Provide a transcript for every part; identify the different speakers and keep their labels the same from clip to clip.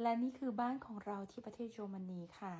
Speaker 1: และนี่คือบ้านของเราที่ประเทศเยอรมนีค่ะ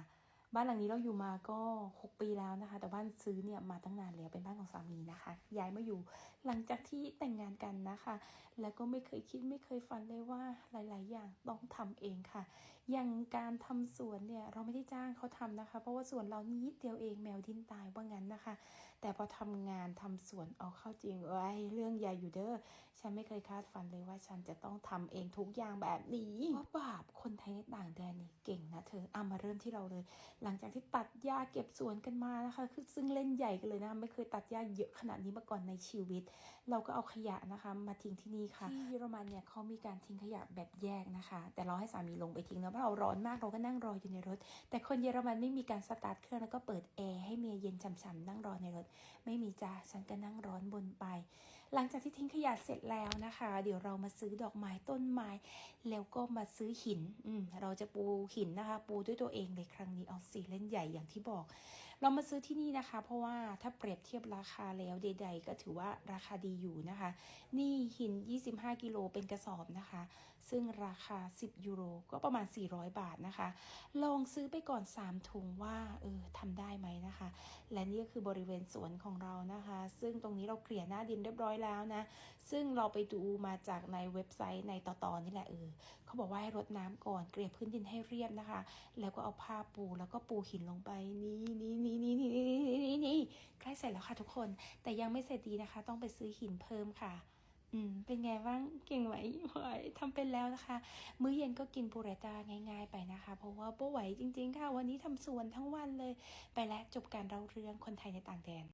Speaker 1: บ้านหลังนี้เราอยู่มาก็ 6 ปีแล้วนะคะ แต่บ้านซื้อเนี่ยมาตั้งนานแล้วเป็นบ้านของสามีนะคะ ย้ายมาอยู่หลังจากที่แต่งงานกันนะคะ แล้วก็ไม่เคยคิดไม่เคยฝันเลยว่าหลาย ๆ อย่างต้องทำเองค่ะ อย่างการทำสวนเนี่ยเราไม่ได้จ้างเขาทำนะคะ เพราะว่าสวนเรานิดเดียวเองแมวดิ้นตายว่างั้นนะคะ แต่พอทำงานทำสวนเอาเข้าจริงเอ้ยเรื่องใหญ่อยู่เด้อฉันไม่เคยคาดฝันเลยว่าฉันจะต้องทำเองทุกอย่างแบบนี้ว่าบาปคนไทยในต่างแดนนี่เก่งนะ เธอเอามาเริ่มที่เราเลย หลังจากที่ตัดหญ้าเก็บสวนกันมานะคะ คือซึ่งเล่นใหญ่กันเลยนะไม่เคยตัดหญ้าเยอะขนาดนี้มาก่อนในชีวิต เราก็เอาขยะนะคะมาทิ้งที่นี่ค่ะที่เยอรมันเนี่ยเขามีการทิ้งขยะแบบแยกนะคะ แต่เราให้สามีลงไปทิ้งนะเพราะเราร้อนมากเราก็นั่งรออยู่ในรถ แต่คนเยอรมันไม่มีการสตาร์ทเครื่องแล้วก็เปิดแอร์ให้เมียเย็นฉ่ำๆนั่งรอในรถ ไม่มีจ้าฉันก็นั่งร้อนบนไปหลังจากที่ทิ้งขยะเสร็จแล้วนะคะ เดี๋ยวเรามาซื้อดอกไม้ต้นไม้ แล้วก็มาซื้อหิน อืมเราจะปูหินนะคะ ปูด้วยตัวเองในครั้งนี้เอาสีเล่นใหญ่อย่างที่บอก เรามาซื้อที่นี่นะคะ เพราะว่าถ้าเปรียบเทียบราคาแล้วใด ๆ ก็ถือว่าราคาดีอยู่นะคะ นี่หิน 25 กิโลเป็นกระสอบนะคะ ซึ่งราคา 10 ยูโรก็ประมาณ 400 บาทนะคะ ลองซื้อไปก่อน 3 ถุงว่าเออทำได้ไหมนะคะ และนี่ก็คือบริเวณสวนของเรานะคะ ซึ่งตรงนี้เราเคลียร์หน้าดินเรียบร้อยแล้วนะ ซึ่งเราไปดูมาจากในเว็บไซต์ในต่อๆนี่แหละเออเขาบอกว่าให้รดน้ำก่อนเกลี่ยพื้นดินให้เรียบนะคะ แล้วก็เอาผ้าปูแล้วก็ปูหินลงไปนี่นี่ เสร็จแล้วค่ะทุกคน แต่ยังไม่เสร็จดีนะคะ ต้องไปซื้อหินเพิ่มค่ะ อืม เป็นไงบ้าง เก่งไหมไหวทำเป็นแล้วนะคะ มื้อเย็นก็กินปูเรตาง่าย ๆ ไปนะคะ เพราะว่าป้ไหวจริง ๆ ค่ะ วันนี้ทำสวนทั้งวันเลย ไปแล้วจบการเล่าเรื่องคนไทยในต่างแดน